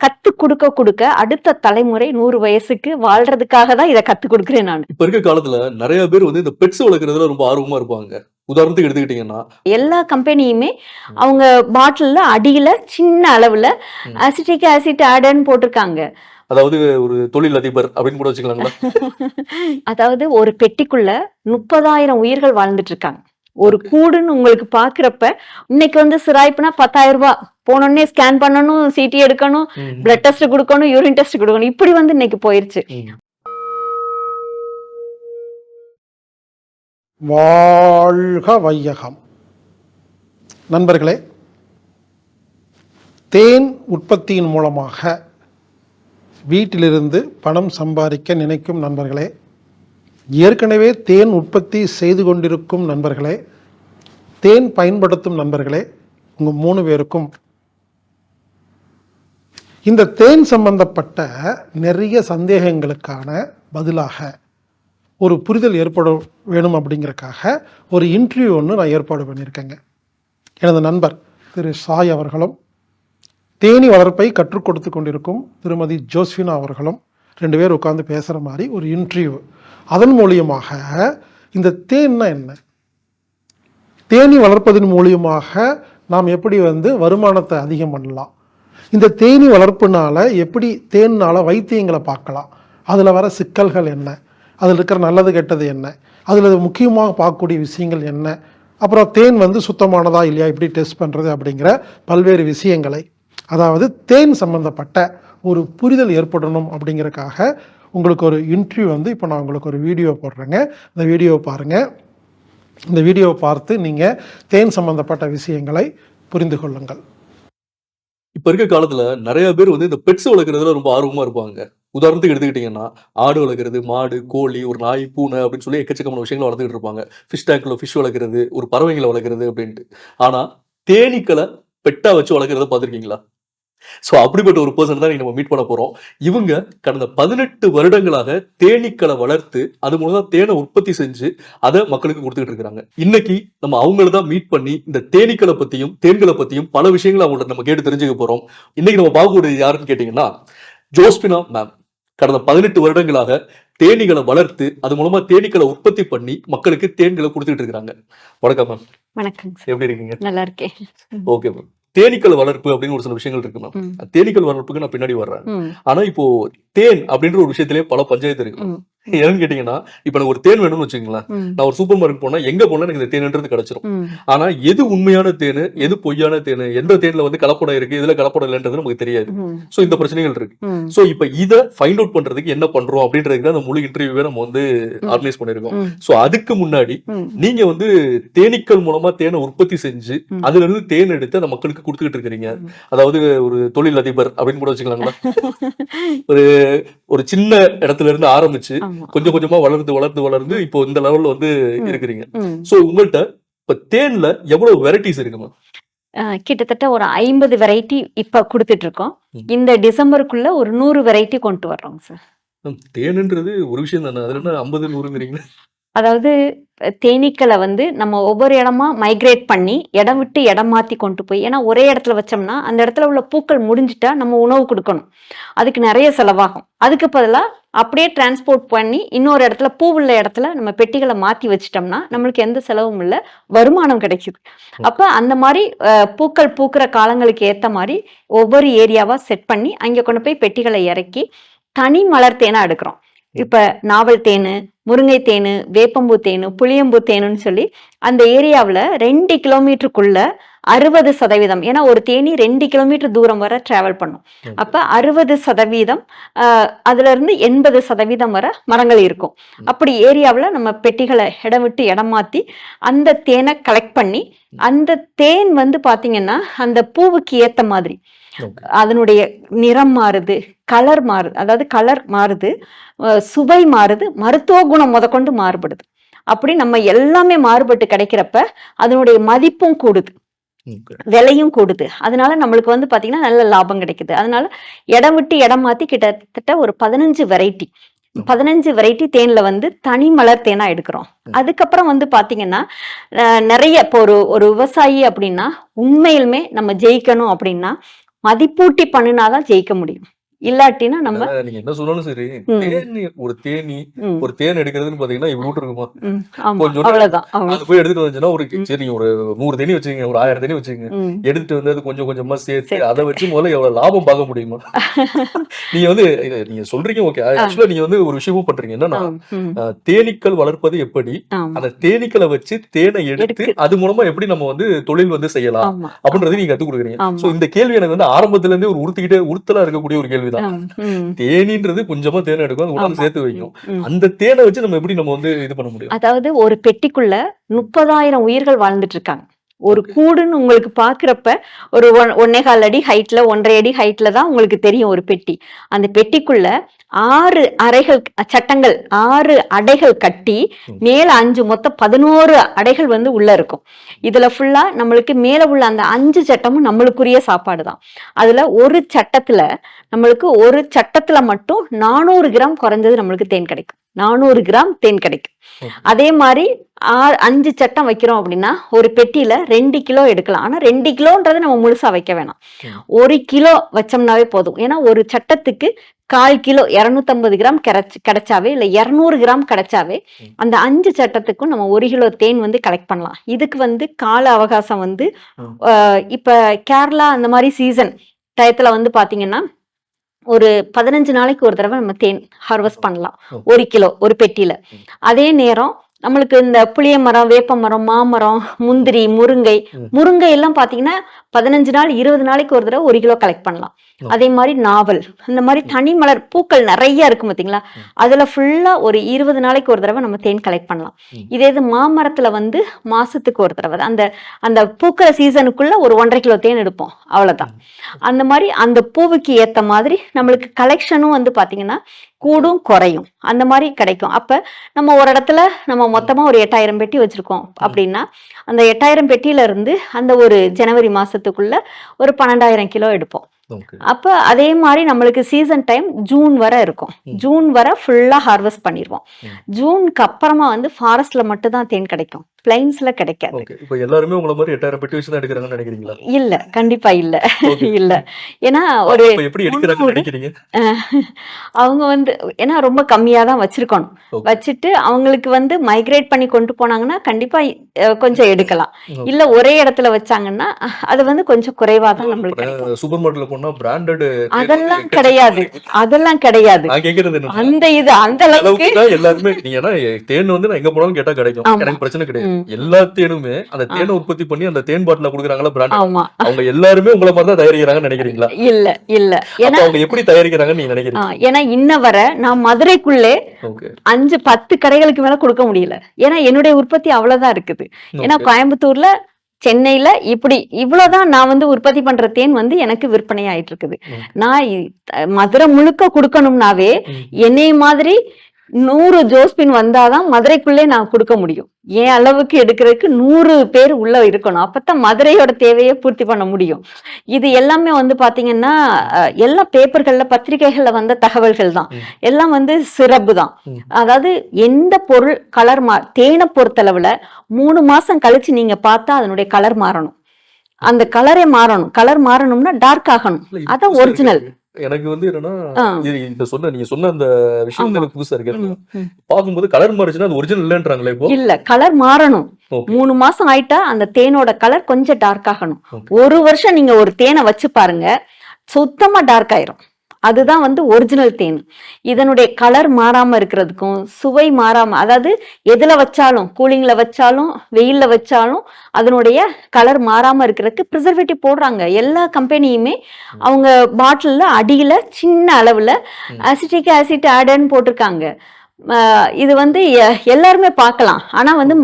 கத்து கொடுக்க கொடுக்க அடுத்த தலைமுறை நூறு வயசுக்கு வாழ்றதுக்காக தான் இதை கத்து கொடுக்குறேன் நான். இப்ப இருக்க காலத்துல நிறைய பேர் வந்து இந்த பெட்ஸ் வளர்க்குறதுல ரொம்ப ஆர்வமா இருப்பாங்க. உதாரணத்துக்கு எடுத்துக்கிட்டீங்கன்னா. எல்லா கம்பெனியுமே. அவங்க பாட்டில்ல அடியில சின்ன அளவுல. அசிட்டிக் ஆசிட் ஆடன்னு போட்டிருக்காங்க. அதாவது ஒரு தொழில் அதிபர் அப்படின்னு கூட வச்சுக்கலாங்களா? அதாவது ஒரு பெட்டிக்குள்ள முப்பதாயிரம் உயிர்கள் வாழ்ந்துட்டு இருக்காங்க. ஒரு கூடுன்னு உங்களுக்கு பாக்குறப்ப இன்னைக்கு வந்து சிராய்ப்புனா பத்தாயிரம் ரூபாய் போனோடனே ஸ்கேன் பண்ணணும் சிடி எடுக்கணும். பிளட் டெஸ்ட் கொடுக்கணும் யூரின் டெஸ்ட் கொடுக்கணும். இப்படி வந்து இன்னைக்கு போயிருச்சு. வாழ்க வையகம். நண்பர்களே தேன் உற்பத்தியின் மூலமாக வீட்டிலிருந்து பணம் சம்பாதிக்க நினைக்கும் நண்பர்களே ஏற்கனவே தேன் உற்பத்தி செய்து கொண்டிருக்கும் நண்பர்களே தேன் பயன்படுத்தும் நண்பர்களே உங்கள் மூணு பேருக்கும். இந்த தேன் சம்பந்தப்பட்ட நிறைய சந்தேகங்களுக்கான பதிலாக ஒரு புரிதல் ஏற்பட வேணும் அப்படிங்கறக்காக ஒரு இன்டர்வியூ ஒன்று நான் ஏற்பாடு பண்ணியிருக்கேங்க. எனது நண்பர் திரு சாய் அவர்களும் தேனி வளர்ப்பை கற்றுக் கொடுத்து கொண்டிருக்கும் திருமதி ஜோஸ்வினா அவர்களும் ரெண்டு பேர் உட்காந்து பேசுகிற மாதிரி ஒரு இன்டர்வியூ அதன் மூலியமாக இந்த தேன்னா என்ன? தேனி வளர்ப்பதன் மூலியமாக நாம் எப்படி வந்து வருமானத்தை அதிகம் பண்ணலாம்? இந்த தேனி வளர்ப்புனால எப்படி தேன்னால் வைத்தியங்களை பார்க்கலாம்? அதில் வர சிக்கல்கள் என்ன? அதில் இருக்கிற நல்லது கெட்டது என்ன? அதில் முக்கியமாக பார்க்கக்கூடிய விஷயங்கள் என்ன? அப்புறம் தேன் வந்து சுத்தமானதா இல்லையா? எப்படி டெஸ்ட் பண்ணுறது அப்படிங்கிற பல்வேறு விஷயங்களை. அதாவது தேன் சம்பந்தப்பட்ட ஒரு புரிதல் ஏற்படணும் அப்படிங்கறக்காக உங்களுக்கு ஒரு இன்டர்வியூ வந்து இப்போ நான் உங்களுக்கு ஒரு வீடியோ போடுறேங்க. இந்த வீடியோவை பாருங்கள் இந்த வீடியோவை பார்த்து நீங்கள் தேன் சம்பந்தப்பட்ட விஷயங்களை புரிந்து கொள்ளுங்கள். இப்போ இருக்க காலத்தில் நிறைய பேர் வந்து இந்த பெட்ஸ் வளர்க்குறதுல ரொம்ப ஆர்வமாக இருப்பாங்க. உதாரணத்துக்கு எடுத்துக்கிட்டிங்கன்னா ஆடு வளர்க்குறது மாடு கோழி ஒரு நாய் பூனை அப்படின்னு சொல்லி எக்கச்சக்கமான விஷயங்களை வளர்த்துக்கிட்டு இருப்பாங்க. ஃபிஷ் டேங்கில் ஃபிஷ் வளர்க்குறது ஒரு பறவைங்களை வளர்க்குறது அப்படின்ட்டு. ஆனால் தேனீக்களை பெட்டாக வச்சு வளர்க்குறத பார்த்துருக்கீங்களா? ஸோ அப்படிப்பட்ட ஒரு பர்சன் தான் நம்ம மீட் பண்ண போறோம். இவங்க கடந்த பதினெட்டு வருடங்களாக தேனீக்களை வளர்த்து அது மூலம் தான் தேனை உற்பத்தி செஞ்சு அதை மக்களுக்கு கொடுத்துக்கிட்டு இருக்காங்க இன்னைக்கு நம்ம அவங்கள தான் மீட் பண்ணி இந்த தேனீக்களை பத்தியும் தேன்களை பத்தியும் பல விஷயங்களை அவங்கள்ட்ட நம்ம கேட்டு தெரிஞ்சுக்க போறோம். இன்னைக்கு நம்ம பார்க்கக்கூடியது யாருன்னு கேட்டீங்கன்னா ஜோஸ்பினா மேம் கடந்த பதினெட்டு வருடங்களாக தேனீகளை வளர்த்து அது மூலமா தேனீக்களை உற்பத்தி பண்ணி மக்களுக்கு தேன்களை கொடுத்துட்டு இருக்காங்க வணக்கம் மேம் வணக்கங்க சார் எப்படி இருக்கீங்க? நல்லா இருக்கேன். ஓகே மேம் தேனீக்கள் வளர்ப்பு அப்படின்னு ஒரு சில விஷயங்கள் இருக்கு மேம். தேனீக்கள் வளர்ப்புக்கு நான் பின்னாடி வர்றேன். ஆனா இப்போ தேன் அப்படின்ற ஒரு விஷயத்திலே பல பஞ்சாயத்து இருக்கு என்னன்னு கேட்டீங்கன்னா இப்ப எனக்கு ஒரு தேன் வேணும்னு வச்சுங்களேன் ம், நான் ஒரு சூப்பர் மார்க்கெட் போனா எங்க போனா எனக்கு இந்த தேன்ன்றது கிடைச்சிரும். ஆனா எது உண்மையான தேனு எது பொய்யான தேனு எந்த தேன்ல வந்து கலப்படம் இருக்கு இதுல கலப்படம் இல்லைன்றது நமக்கு தெரியாது. சோ இந்த பிரச்சனைகள் இருக்கு. சோ இப்ப இத ஃபைண்ட் அவுட் பண்றதுக்கு என்ன பண்றோம் அப்படின்றதுக்கு தான் அந்த முழு இன்டர்வியூவே நம்ம வந்து ஆர்கனைஸ் பண்ணிருக்கோம். சோ அதுக்கு முன்னாடி. நீங்க வந்து தேனீக்கள் மூலமா தேனை உற்பத்தி செஞ்சு. அதுல இருந்து தேன் எடுத்து அந்த மக்களுக்கு கொடுத்துக்கிட்டு இருக்கிறீங்க. அதாவது ஒரு தொழில் அதிபர் அப்படின்னு கூட வச்சுக்கலாங்களா? ஒரு ஒரு சின்ன இடத்துல இருந்து ஆரம்பிச்சு. கொஞ்சம் கொஞ்சமா வளர்ந்து வளர்ந்து வளர்ந்து இப்போ இந்த லெவல்ல வந்து. இருக்கிறீங்க. சோ உங்கள்ட்ட இப்ப தேன்ல எவ்வளவு வெரைட்டிஸ் இருக்கு மேம் அஹ், கிட்டத்தட்ட ஒரு ஐம்பது வெரைட்டி இப்ப கொடுத்துட்டு இருக்கோம். இந்த டிசம்பருக்குள்ள ஒரு நூறு வெரைட்டி கொண்டு வர்றோம் சார். தேனுன்றது ஒரு விஷயம் தானே. அதுல என்ன ஐம்பது நூறுங்கிறீங்க அதாவது தேனீக்களை வந்து நம்ம ஒவ்வொரு இடமா மைக்ரேட் பண்ணி இடம் விட்டு இடம் மாத்தி கொண்டு போய் ஏன்னா ஒரே இடத்துல வச்சோம்னா அந்த இடத்துல உள்ள பூக்கள் முடிஞ்சிட்டா நம்ம உணவு கொடுக்கணும். அதுக்கு நிறைய செலவாகும். அதுக்கு பதிலா அப்படியே டிரான்ஸ்போர்ட் பண்ணி இன்னொரு இடத்துல பூ உள்ள இடத்துல நம்ம பெட்டிகளை மாத்தி வச்சிட்டோம்னா நம்மளுக்கு எந்த செலவும் இல்லை வருமானம் கிடைக்குது. அப்ப அந்த மாதிரி பூக்கள் பூக்கிற காலங்களுக்கு ஏத்த மாதிரி ஒவ்வொரு ஏரியாவா செட் பண்ணி அங்க கொண்டு போய் பெட்டிகளை இறக்கி தனி மலர் தேனா எடுக்கிறோம். இப்ப நாவல் தேனு முருங்கை தேனு வேப்பம்பூ தேனு புளியம்பூ தேனுன்னு சொல்லி அந்த ஏரியாவுல ரெண்டு கிலோமீட்டருக்குள்ள அறுபது சதவீதம். ஏன்னா ஒரு தேனி ரெண்டு கிலோமீட்டர் தூரம் வரை டிராவல் பண்ணும். அப்ப அறுபது சதவீதம் அதுல இருந்து எண்பது சதவீதம் வரை மரங்கள் இருக்கும். அப்படி ஏரியாவுல நம்ம பெட்டிகளை இடம் விட்டு இடம் மாத்தி அந்த தேனை கலெக்ட் பண்ணி அந்த தேன் வந்து பாத்தீங்கன்னா அந்த பூவுக்கு ஏத்த மாதிரி. அதனுடைய நிறம் மாறுது கலர் மாறுது அதாவது கலர் மாறுது சுவை மாறுது மருத்துவ குணம் முதற்கொண்டு மாறுபடுது. அப்படி நம்ம எல்லாமே மாறுபட்டு கிடைக்கிறப்ப அதனுடைய மதிப்பும் கூடுது. விலையும் கூடுது. அதனால நம்மளுக்கு வந்து பாத்தீங்கன்னா நல்ல லாபம் கிடைக்குது. அதனால இடம் விட்டு இடம் மாத்தி கிட்டத்தட்ட ஒரு பதினஞ்சு வெரைட்டி பதினஞ்சு வெரைட்டி தேன்ல வந்து தனி மலர் தேனா எடுக்கிறோம். அதுக்கப்புறம் வந்து பாத்தீங்கன்னா நிறைய இப்போ ஒரு ஒரு விவசாயி அப்படின்னா உண்மையிலுமே நம்ம ஜெயிக்கணும் அப்படின்னா மதிப்பூட்டி பண்ணினாதான் ஜெயிக்க முடியும். இல்லாட்டினா நம்ம நீங்க என்ன சொன்னாலும் சரி. தேனி ஒரு தேனி ஒரு தேன் எடுக்கிறதுன்னு பாத்தீங்கன்னா இவ்வளவு இருக்குமா கொஞ்சம் அது போய் எடுத்துட்டு வந்துச்சுன்னா ஒரு சரி ஒரு நூறு தேனி வச்சுக்கங்க ஒரு ஆயிரம் தேனி வச்சுக்கங்க. ம், எடுத்துட்டு வந்து அது கொஞ்சம் கொஞ்சமா சேர்த்து. அதை வச்சு முதல்ல எவ்வளவு லாபம் பார்க்க முடியுமா? நீங்க வந்து நீங்க சொல்றீங்க ஓகே ஆக்சுவலா நீங்க வந்து ஒரு விஷயமும் பண்றீங்க. என்னன்னா தேனீக்கள் வளர்ப்பது எப்படி? அந்த தேனீக்களை வச்சு தேனை எடுத்து. அது மூலமா எப்படி நம்ம வந்து தொழில் வந்து செய்யலாம் அப்படின்றது நீங்க கத்துக் கொடுக்குறீங்க. சோ இந்த கேள்வி எனக்கு வந்து ஆரம்பத்துல இருந்தே ஒரு உறுத்திக்கிட்டே உறுத்தலா இருக்கக்கூடிய ஒரு கேள்விதான் ம், தேனின்றது கொஞ்சமா தேனை எடுக்கும் ஆமா. சேர்த்து வைக்கும். அந்த தேனை வச்சு நம்ம எப்படி நம்ம வந்து இது பண்ண முடியும் அதாவது ஒரு பெட்டிக்குள்ள முப்பதாயிரம் உயிர்கள் வாழ்ந்துட்டு இருக்காங்க ஒரு. கூடுன்னு உங்களுக்கு பாக்குறப்ப ஒரு ஒன் ஒன்னே கால் அடி ஹைட்ல ஒன்றரை அடி ஹைட்ல தான் உங்களுக்கு தெரியும் ஒரு பெட்டி அந்த பெட்டிக்குள்ள ஆறு அறைகள் சட்டங்கள் ஆறு அடைகள் கட்டி. மேல அஞ்சு மொத்தம் பதினோரு அடைகள் வந்து உள்ள இருக்கும். இதுல ஃபுல்லா நம்மளுக்கு மேல உள்ள அந்த அஞ்சு சட்டமும் நம்மளுக்குரிய சாப்பாடு தான். அதுல ஒரு சட்டத்துல நம்மளுக்கு ஒரு சட்டத்துல மட்டும் நானூறு கிராம் குறைஞ்சது நம்மளுக்கு தேன் கிடைக்கும். நானூறு கிராம் தேன் கிடைக்கும். அதே மாதிரி ஆ- அஞ்சு சட்டம் வைக்கிறோம் அப்படின்னா ஒரு பெட்டியில ரெண்டு கிலோ எடுக்கலாம். ஆனா ரெண்டு கிலோன்றது நம்ம முழுசா வைக்க வேணாம். ஒரு கிலோ வச்சோம்னாவே போதும். ஏன்னா ஒரு சட்டத்துக்கு கால் கிலோ இரநூத்தம்பது கிராம் கிடைச்சு கிடைச்சாவே இல்லை இரநூறு கிராம் கிடைச்சாவே. அந்த அஞ்சு சட்டத்துக்கும் நம்ம ஒரு கிலோ தேன் வந்து கலெக்ட் பண்ணலாம் இதுக்கு வந்து கால அவகாசம் வந்து இப்ப கேரளா அந்த மாதிரி சீசன் டயத்துல வந்து பாத்தீங்கன்னா ஒரு பதினஞ்சு நாளைக்கு ஒரு தடவை நம்ம தேன் ஹார்வெஸ்ட் பண்ணலாம். ஒரு கிலோ ஒரு பெட்டியில. அதே நேரம் நம்மளுக்கு இந்த புளிய மரம் வேப்ப மரம் மாமரம் முந்திரி முருங்கை. முருங்கை எல்லாம் பாத்தீங்கன்னா பதினஞ்சு நாள் இருபது நாளைக்கு ஒரு தடவை ஒரு கிலோ கலெக்ட் பண்ணலாம். அதே மாதிரி நாவல் இந்த மாதிரி தனி மலர் பூக்கள் நிறைய இருக்கும் பாத்தீங்களா? ம். அதுல ஃபுல்லா ஒரு இருபது நாளைக்கு ஒரு தடவை நம்ம தேன் கலெக்ட் பண்ணலாம். இதே இது மாமரத்துல வந்து மாசத்துக்கு ஒரு தடவை. அந்த அந்த பூக்கிற சீசனுக்குள்ள ஒரு ஒன்றரை கிலோ தேன் எடுப்போம். அவ்வளவுதான். அந்த மாதிரி அந்த பூவுக்கு ஏத்த மாதிரி நம்மளுக்கு கலெக்ஷனும் வந்து பாத்தீங்கன்னா கூடும் குறையும். அந்த மாதிரி கிடைக்கும். அப்ப நம்ம ஒரு இடத்துல நம்ம மொத்தமா ஒரு எட்டாயிரம் பெட்டி வச்சிருக்கோம் அப்படின்னா அந்த எட்டாயிரம் பெட்டியில இருந்து அந்த ஒரு ஜனவரி மாசத்துக்குள்ள ஒரு பன்னெண்டாயிரம் கிலோ எடுப்போம். அப்ப அதே மாதிரி நம்மளுக்கு சீசன் டைம் ஜூன் வரை இருக்கும். ஜூன் வரை ஃபுல்லா ஹார்வெஸ்ட் பண்ணிடுவோம். ஜூனுக்கு அப்புறமா வந்து ஃபாரஸ்ட்ல மட்டும் தான் தேன் கிடைக்கும் பிளைன்ஸ்ல கிடைக்காது. இப்போ எல்லாருமே உங்களை மாதிரி எட்டாயிரம் பெட்டி வச்சு தான் எடுக்கிறாங்கன்னு நினைக்கிறீங்களா? இல்ல கண்டிப்பா இல்ல. இல்ல. ஏன்னா ஒரு எப்படி எடுக்கிறாங்கன்னு முந்நூறு- நினைக்கிறீங்க? அவங்க வந்து ஏன்னா ரொம்ப கம்மியா தான் வச்சிருக்கணும். வச்சுட்டு அவங்களுக்கு வந்து மைக்ரேட் பண்ணி கொண்டு போனாங்கன்னா கண்டிப்பா கொஞ்சம் எடுக்கலாம். இல்ல ஒரே இடத்துல வச்சாங்கன்னா அது வந்து கொஞ்சம் குறைவா தான் நம்மளுக்கு சூப்பர் மார்க்கெட்ல போனா பிராண்டட் அதெல்லாம் கிடையாது. அதெல்லாம் கிடையாது. அந்த இது அந்த அளவுக்கு எல்லாருமே நீங்க தேன் வந்து நான் எங்க போனாலும் கேட்டா கிடைக்கும். எனக்கு பிரச்சனை கிடையாது. எல்லா தேனுமே அந்த தேனை உற்பத்தி பண்ணி அந்த தேன் பாட்டில குடுக்குறாங்களா பிராண்ட்? ஆமா. அவங்க எல்லாருமே உங்களை மாதிரி தான் தயாரிக்கிறாங்கன்னு நினைக்கிறீங்களா? இல்ல இல்ல. ஏன்னா அவங்க எப்படி தயாரிக்கிறாங்கன்னு நீங்க நினைக்கிறீங்க? ஏன்னா இன்ன வரை நான் மதுரைக்குள்ளே அஞ்சு பத்து கடைகளுக்கு மேல கொடுக்க முடியல. ஏன்னா என்னுடைய உற்பத்தி அவ்வளவுதான் இருக்குது. ஏன்னா கோயம்புத்தூர்ல சென்னையில இப்படி இவ்வளவுதான் நான் வந்து உற்பத்தி பண்ற தேன் வந்து எனக்கு விற்பனை ஆயிட்டு இருக்குது. நான் மதுரை முழுக்க கொடுக்கணும்னாவே ம். என்னைய மாதிரி நூறு ஜோஸ்பின் வந்தாதான் மதுரைக்குள்ளே நான் கொடுக்க முடியும். என் அளவுக்கு எடுக்கிறதுக்கு நூறு பேர் உள்ள இருக்கணும். அப்பதான் மதுரையோட தேவையை பூர்த்தி பண்ண முடியும். இது எல்லாமே வந்து பாத்தீங்கன்னா எல்லா பேப்பர்கள்ல பத்திரிகைகள்ல வந்த தகவல்கள் தான். எல்லாம் வந்து சிறப்பு தான். அதாவது எந்த பொருள் கலர் மா தேனை பொறுத்தளவுல மூணு மாசம் கழிச்சு நீங்க பார்த்தா அதனுடைய கலர் மாறணும். அந்த கலரே மாறணும். கலர் மாறணும்னா டார்க் ஆகணும். அதான் ஒரிஜினல். எனக்கு வந்து என்னன்னா இந்த சொன்ன நீங்க சொன்ன அந்த விஷயம். எனக்கு புதுசா இருக்கு. பார்க்கும்போது கலர் மாறிச்சுன்னா அது ஒரிஜினல் இல்லன்றாங்களே இப்போ? இல்ல கலர் மாறணும். மூணு மாசம் ஆயிட்டா அந்த தேனோட கலர் கொஞ்சம் டார்க் ஆகணும். ஒரு வருஷம் நீங்க ஒரு தேனை வச்சு பாருங்க சுத்தமா டார்க் ஆயிரும். அதுதான் வந்து ஒரிஜினல் தேன் இதனுடைய கலர் மாறாம இருக்கிறதுக்கும் சுவை மாறாம அதாவது எதுல வச்சாலும் கூலிங்ல வச்சாலும் வெயில்ல வச்சாலும் அதனுடைய கலர் மாறாம இருக்கிறதுக்கு ப்ரிசர்வேட்டிவ் போடுறாங்க. எல்லா கம்பெனியுமே அவங்க பாட்டில்ல அடியில சின்ன அளவுல. அசிட்டிக் ஆசிட் ஆடன்னு போட்டிருக்காங்க. இது வந்து எல்லாருமே பார்க்கலாம். ஆனா வந்து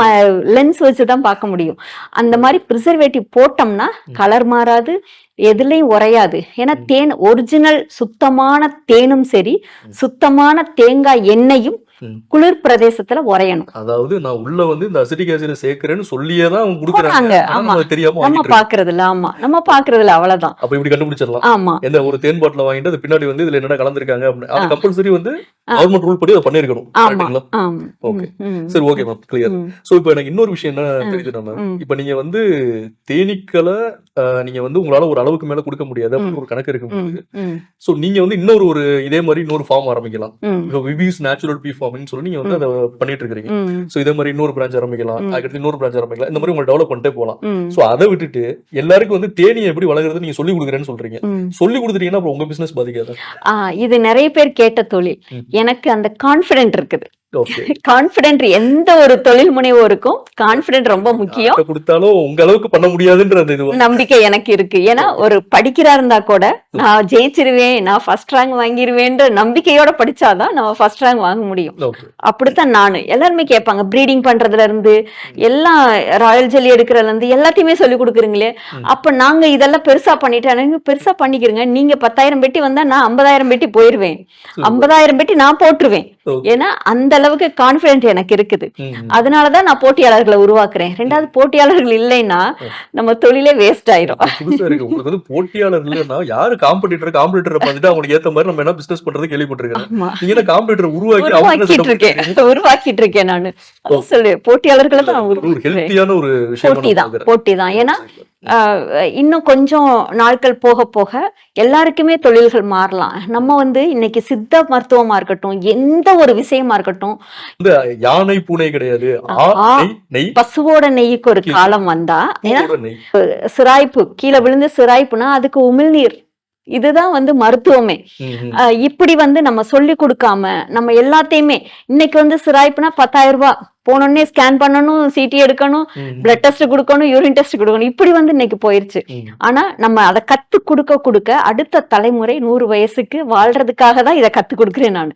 லென்ஸ் வச்சு தான் பார்க்க முடியும். அந்த மாதிரி ப்ரிசர்வேட்டிவ் போட்டோம்னா கலர் மாறாது எதுலயும் உறையாது. ஏன்னா தேன் ஒரிஜினல் சுத்தமான தேனும் சரி சுத்தமான தேங்காய் எண்ணெயும் ம். குளிர் பிரதேசத்துல உரையணும் அதாவது நான் உள்ள வந்து இந்த அசிட்டிக் ஆசிட் சேர்க்கிறேன்னு சொல்லியே தான் அவங்க கொடுக்குறாங்க. ஆமா. தெரியாம நம்ம. பாக்குறது இல்ல ஆமா. நம்ம பாக்குறது இல்ல அவ்வளவுதான். அப்ப இப்படி கண்டுபிடிச்சிடலாம். ஆமா. எந்த ஒரு தேன் பாட்டில வாங்கிட்டு அது பின்னாடி வந்து இதுல என்னடா கலந்துருக்காங்க அப்படின்னு. கம்பல்சரி வந்து. கவர்மெண்ட் ரூல் படி அதை பண்ணிருக்கணும் ம், சரி ஓகே மேம் கிளியர் சோ இப்போ எனக்கு இன்னொரு விஷயம் என்ன ம். இப்ப நீங்க வந்து தேனீக்களை நீங்க வந்து உங்களால ஒரு அளவுக்கு மேல கொடுக்க முடியாது. அப்படின்னு ஒரு கணக்கு ம், சோ நீங்க வந்து இன்னொரு ஒரு இதே மாதிரி இன்னொரு ஃபார்ம் ஆரம்பிக்கலாம். இப்போ விபிஸ் நேச்சுரல் பி ஃபார்மிங் சொல்லி நீங்க வந்து அதை பண்ணிட்டு இருக்கீங்க சோ இதே மாதிரி இன்னொரு பிரான்ச் ஆரம்பிக்கலாம். அதுக்கடுத்து இன்னொரு பிரான்ச் ஆரம்பிக்கலாம். இந்த மாதிரி உங்களை டெவலப் பண்ணிட்டே போகலாம். சோ அதை விட்டுட்டு எல்லாருக்கும் வந்து தேனியை எப்படி வளர்க்குறது நீங்க சொல்லி கொடுக்குறேன்னு சொல்றீங்க. சொல்லி கொடுத்துட்டீங்கன்னா அப்புறம் உங்க பிசினஸ் பாதிக்காது? இது நிறைய பேர் கேட்ட தொழில். எனக்கு அந்த கான்ஃபிடென்ட் இருக்குது. கான்பிடென்ட் எந்த ஒரு தொழில் முனைவோருக்கும் கான்பிடென்ட் ரொம்ப முக்கியம். கொடுத்தாலும் உங்க அளவுக்கு பண்ண முடியாதுன்ற அந்த இது நம்பிக்கை எனக்கு இருக்கு. ஏன்னா ஒரு படிக்கிறா இருந்தா கூட நான் ஜெயிச்சிருவேன் நான் ஃபர்ஸ்ட் ரேங்க் வாங்கிருவேன்ற நம்பிக்கையோட படிச்சாதான் நம்ம ஃபர்ஸ்ட் ரேங்க் வாங்க முடியும். அப்படித்தான் நானு. எல்லாருமே கேட்பாங்க ப்ரீடிங் பண்றதுல இருந்து எல்லாம் ராயல் ஜெல்லி எடுக்கிறதுல இருந்து எல்லாத்தையுமே சொல்லி கொடுக்குறீங்களே. அப்ப நாங்க இதெல்லாம் பெருசா பண்ணிட்டேன் பெருசா பண்ணிக்கிறேங்க. நீங்க பத்தாயிரம் பெட்டி வந்தா நான் ஐம்பதாயிரம் பெட்டி போயிருவேன். ஐம்பதாயிரம் பெட்டி நான் போட்டுருவேன். ஏன்னா அந்த அளவுக்கு கான்பிடென்ட் எனக்கு இருக்குது. அதனாலதான் நான் போட்டியாளர்களை உருவாக்குறேன். ரெண்டாவது போட்டியாளர்கள் இல்லைன்னா நம்ம தொழிலே வேஸ்ட் ஆயிரும். உங்களுக்கு வந்து போட்டியாளர் இல்லைன்னா யாரு காம்படிட்டர் காம்படிட்டர் பார்த்துட்டு அவங்களுக்கு ஏத்த மாதிரி நம்ம என்ன பிசினஸ் பண்றது கேள்விப்பட்டிருக்கேன். காம்படிட்டர் உருவாக்கி உருவாக்கிட்டு இருக்கேன். உருவாக்கிட்டு இருக்கேன் நானு. சொல்லு போட்டியாளர்களை தான் ஒரு ஹெல்த்தியான ஒரு போட்டி தான் போட்டி தான் ஏன்னா இன்னும் கொஞ்சம் நாட்கள் போக போக எல்லாருக்குமே தொழில்கள் மாறலாம். நம்ம வந்து இன்னைக்கு சித்த மருத்துவமா இருக்கட்டும் எந்த ஒரு விஷயமா இருக்கட்டும் இந்த யானை பூனை கிடையாது. பசுவோட நெய்க்கு ஒரு காலம் வந்தா சிராய்ப்பு கீழே விழுந்து சிராய்ப்புனா அதுக்கு உமிழ்நீர். இதுதான் வந்து மருத்துவமே. இப்படி வந்து நம்ம சொல்லி கொடுக்காம நம்ம எல்லாத்தையுமே இன்னைக்கு வந்து சிராய்ப்புனா பத்தாயிரம் ரூபாய். போனோடனே ஸ்கேன் பண்ணணும் சிடி எடுக்கணும் பிளட் டெஸ்ட் கொடுக்கணும் யூரின் டெஸ்ட் கொடுக்கணும் இப்படி வந்து இன்னைக்கு போயிருச்சு. ஆனா நம்ம அதை கத்து கொடுக்க கொடுக்க அடுத்த தலைமுறை நூறு வயசுக்கு வாழ்றதுக்காக தான் இதை கத்து கொடுக்குறேன் நான்.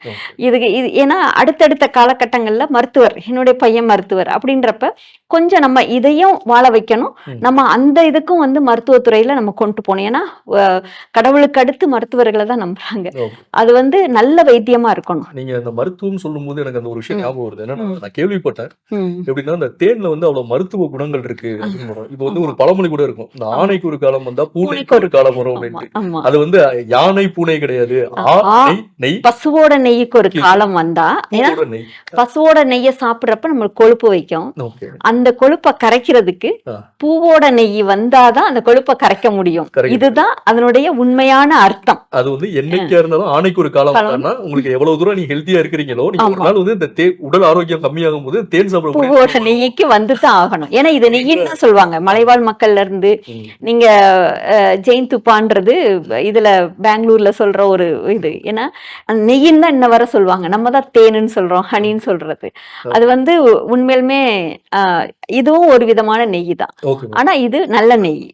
இதுக்கு இது ஏன்னா அடுத்தடுத்த காலகட்டங்கள்ல மருத்துவர் என்னுடைய பையன் மருத்துவர் அப்படின்றப்ப கொஞ்சம் நம்ம இதையும் வாழ வைக்கணும். நம்ம அந்த இதுக்கும் வந்து மருத்துவத்துறையில நம்ம கொண்டு போகணும் ஏன்னா கடவுளுக்கு அடுத்து மருத்துவர்களை தான் நம்புறாங்க. அது வந்து நல்ல வைத்தியமா இருக்கணும் நீங்க அந்த மருத்துவம் சொல்லும் போது எனக்கு அந்த ஒரு விஷயம். ஞாபகம் வருது ம். நான் கேள்விப்பட்டேன் ம். எப்படின்னா அந்த தேன்ல வந்து அவ்வளவு மருத்துவ குணங்கள் இருக்கு. இப்போ வந்து ஒரு பழமொழி கூட இருக்கும். இந்த ஆணைக்கு ஒரு காலம் வந்தா பூனைக்கு ஒரு காலம் வரும் அப்படின்ட்டு. அது வந்து யானை பூனை கிடையாது. நெய் பசுவோட நெய்க்கு ஒரு காலம் வந்தா பசுவோட நெய்யை சாப்பிடுறப்ப நம்மளுக்கு கொழுப்பு வைக்கும். அந்த கொழுப்பை கரைக்கிறதுக்கு. பூவோட நெய் வந்தாதான் அந்த கொழுப்பை கரைக்க முடியும். இதுதான் அதனுடைய உண்மையான அர்த்தம். அது வந்து என்னைக்கா இருந்தாலும் ஆணைக்கு ஒரு காலம் உங்களுக்கு எவ்வளவு தூரம் நீங்க ஹெல்த்தியா இருக்கிறீங்களோ நீங்க ஒரு. நாள் வந்து இந்த உடல் ஆரோக்கியம் கம்மியாகும் போது தேன் சாப்பிட பூவோட நெய்க்கு வந்து தான் ஆகணும். ஏன்னா இது நெய்ன்னு தான் சொல்லுவாங்க. மலைவாழ் மக்கள்ல இருந்து. நீங்க ஜெயின் துப்பான்றது இதுல பெங்களூர்ல சொல்ற ஒரு இது. ஏன்னா நெய்யின்னு தான் இன்ன வர சொல்லுவாங்க. நம்ம தான் தேனுன்னு சொல்றோம் ஹனின்னு சொல்றது. அது வந்து உண்மையிலுமே இதுவும் ஒரு விதமான நெய் தான் ஆனா இது நல்ல நெய்.